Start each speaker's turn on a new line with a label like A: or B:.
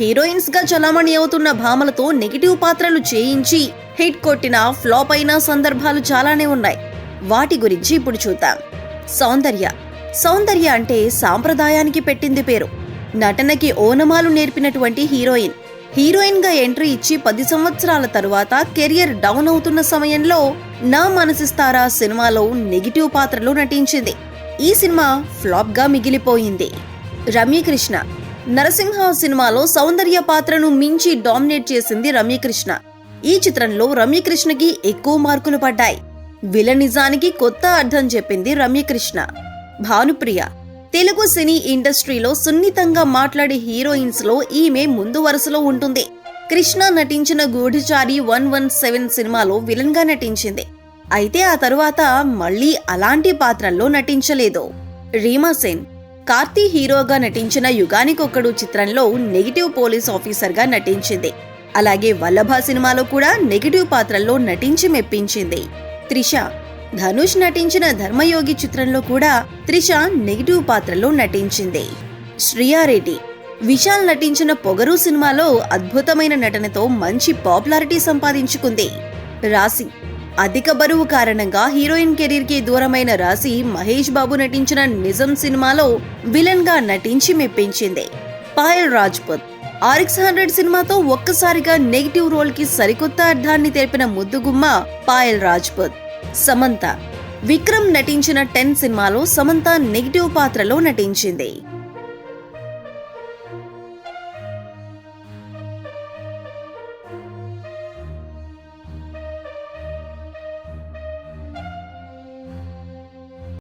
A: హీరోయిన్స్గా చలామణి అవుతున్న భామలతో నెగిటివ్ పాత్రలు చేయించి హిట్ కొట్టిన ఫ్లాప్ అయిన సందర్భాలు చాలానే ఉన్నాయి. వాటి గురించి ఇప్పుడు చూద్దాం. సౌందర్య. సౌందర్య అంటే సాంప్రదాయానికి పెట్టింది పేరు. నటనకి ఓనమాలు నేర్పినటువంటి హీరోయిన్. హీరోయిన్గా ఎంట్రీ ఇచ్చి పది సంవత్సరాల తరువాత కెరియర్ డౌన్ అవుతున్న సమయంలో నా మనసిస్తారా సినిమాలో నెగిటివ్ పాత్రలో నటించింది. ఈ సినిమా ఫ్లాప్గా మిగిలిపోయింది. రమ్యకృష్ణ. నరసింహ సినిమాలో సౌందర్య పాత్రను మించి డామినేట్ చేసింది రమ్యకృష్ణ. ఈ చిత్రంలో రమ్యకృష్ణకి ఎక్కువ మార్కులు పడ్డాయి. విలనిజానికి కొత్త అర్థం చెప్పింది రమ్యకృష్ణ. భానుప్రియ. తెలుగు సినీ ఇండస్ట్రీలో సున్నితంగా మాట్లాడే హీరోయిన్స్లో ఈమె ముందు వరుసలో ఉంటుంది. కృష్ణ నటించిన గూఢచారి వన్ వన్ సెవెన్ సినిమాలో విలన్గా నటించింది. అయితే ఆ తరువాత మళ్ళీ అలాంటి పాత్రల్లో నటించలేదు. రీమా సేన్. కార్తీ హీరోగా నటించిన యుగానికొక్కడు చిత్రంలో నెగిటివ్ పోలీస్ ఆఫీసర్గా నటించింది. అలాగే వల్లభ సినిమాలో కూడా నెగిటివ్ పాత్రల్లో నటించి మెప్పించింది. త్రిష ధనుష్ నటించిన ధర్మయోగి చిత్రంలో కూడా త్రిష నెగిటివ్ పాత్రలో నటించింది. శ్రియారెడ్డి విశాల్ నటించిన పొగరు సినిమాలో అద్భుతమైన నటనతో మంచి పాపులారిటీ సంపాదించుకుంది. రాశి అధిక బరువు కారణంగా హీరోయిన్ కెరీర్కి దూరమైన రాశి మహేష్ బాబు నటించిన నిజం సినిమాలో విలన్గా నటించి మెప్పించింది. పాయల్ రాజ్పుత్. ఆర్ఎక్స్ హండ్రెడ్ సినిమాతో ఒక్కసారిగా నెగిటివ్ రోల్కి సరికొత్త అర్థాన్ని తెలిపిన ముద్దుగుమ్మ పాయల్ రాజ్పుత్. సమంత. విక్రమ్ నటించిన టెన్ సినిమాలో సమంత నెగిటివ్ పాత్రలో నటించింది.